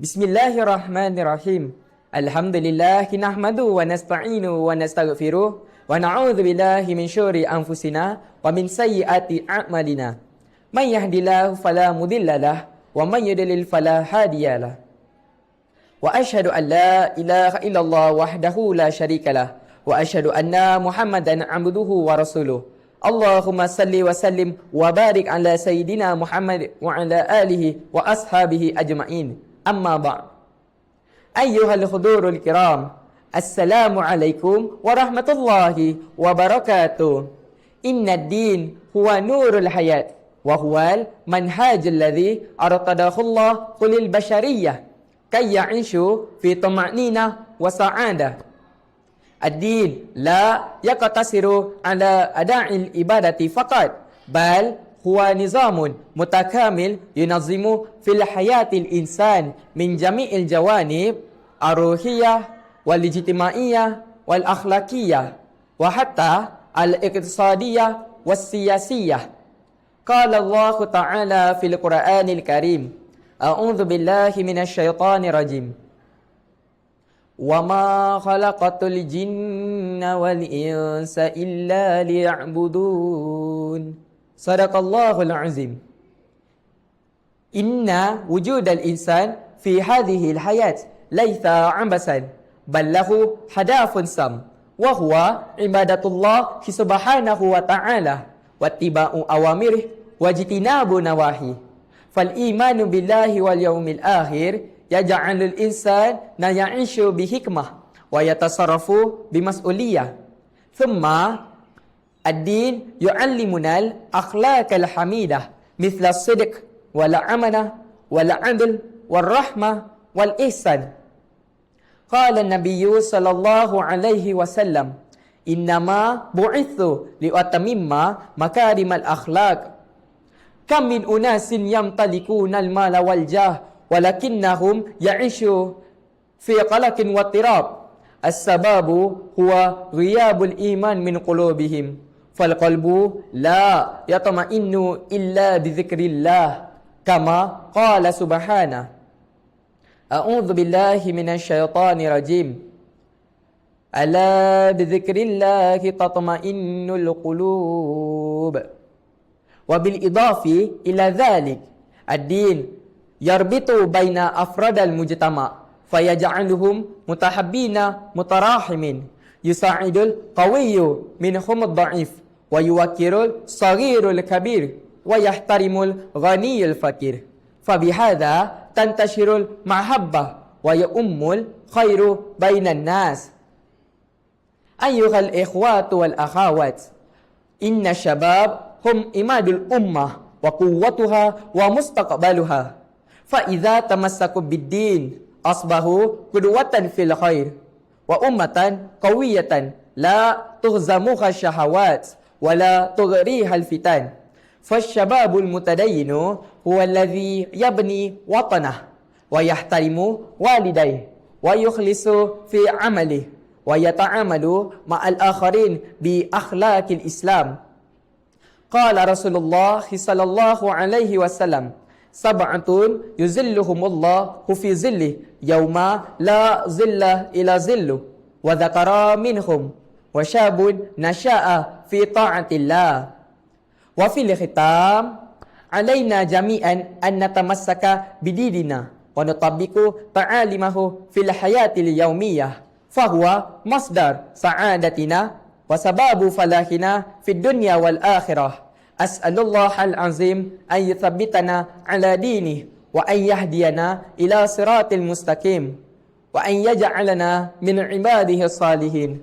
Bismillahirrahmanirrahim. Alhamdulillah kinahmadu wa nasta'inu wa nastaghfiru wa na'udzu billahi min syururi anfusina wa min sayyiati a'malina. May yahdihillahu fala mudhillalah wa may yudlil fala hadiyalah. Wa ashhadu an la ilaha illallah wahdahu la syarikalah wa ashhadu anna Muhammadan 'abduhu wa rasuluh. Allahumma salli wa sallim wa barik ala sayyidina Muhammad wa ala alihi wa ashabihi ajma'in. أما بعد. أيها الحضور الكرام السلام عليكم ورحمة الله وبركاته. إن الدين هو نور الحياة وهو المنهاج الذي أرتضاه الله للبشرية كي يعيشوا في طمأنينة وسعادة. الدين لا يقتصر على أداء العبادة فقط بل هو نظام متكامل ينظم في الحياة الإنسان من جميع الجوانب الروحية والاجتماعية والأخلاقية وحتى الاقتصادية والسياسية. قال الله تعالى في القرآن الكريم أعوذ بالله من الشيطان الرجيم. وما خلقت الجن والإنس إلا ليعبدون. صدق الله العظيم إن وجود الإنسان في هذه الحياة ليس عبثا بل له هدف سم وهو عبادة الله سبحانه وتعالى واتباع أوامره واجتناب نواهيه فالإيمان بالله واليوم الآخر يجعل الإنسان يعيش بحكمة ويتصرف بمسؤولية ثم الدين يعلمنا الأخلاق الحميدة مثل الصدق والأمانة والعدل والرحمة والإحسان. قال النبي صلى الله عليه وسلم إنما بعثت لأتمم مكارم الأخلاق. كم من أناس يمتلكون المال والجاه ولكنهم يعيشوا في قلق واضطراب. السبب هو غياب الإيمان من قلوبهم. فالقلب لا يطمئن إلا بذكر الله كما قال سبحانه. أعوذ بالله من الشيطان الرجيم. ألا بذكر الله تطمئن القلوب. وبالإضافة إلى ذلك الدين يربط بين أفراد المجتمع فيجعلهم متحبين متراحمين. يساعد القوي منهم الضعيف. ويوكر الصغير الكبير ويحترم الغني الفقير. فبهذا تنتشر المحبة ويؤم الخير بين الناس. أيها الإخوات والأخوات إن الشباب هم إماد الأمة وقوتها ومستقبلها. فإذا تمسكوا بالدين أصبحوا قدوة في الخير وأمة قوية لا تهزمها الشهوات. ولا تغريها الفتن. فالشباب المتدين هو الذي يبني وطنه ويحترم والديه ويخلص في عمله ويتعامل مع الآخرين بأخلاق الإسلام. قال رسول الله صلى الله عليه وسلم سبعة يزلهم الله في ظله يوم لا ظل إلى ظله وذكر منهم وشاب نشأ في طاعة الله. وفي الختام علينا جميعا أن نتمسك بديننا ونطبق تعاليمه في الحياة اليومية فهو مصدر سعادتنا وسباب فلاحنا في الدنيا والآخرة. أسأل الله العظيم أن يثبتنا على دينه وأن يهدينا إلى صراط المستقيم وأن يجعلنا من عباده الصالحين.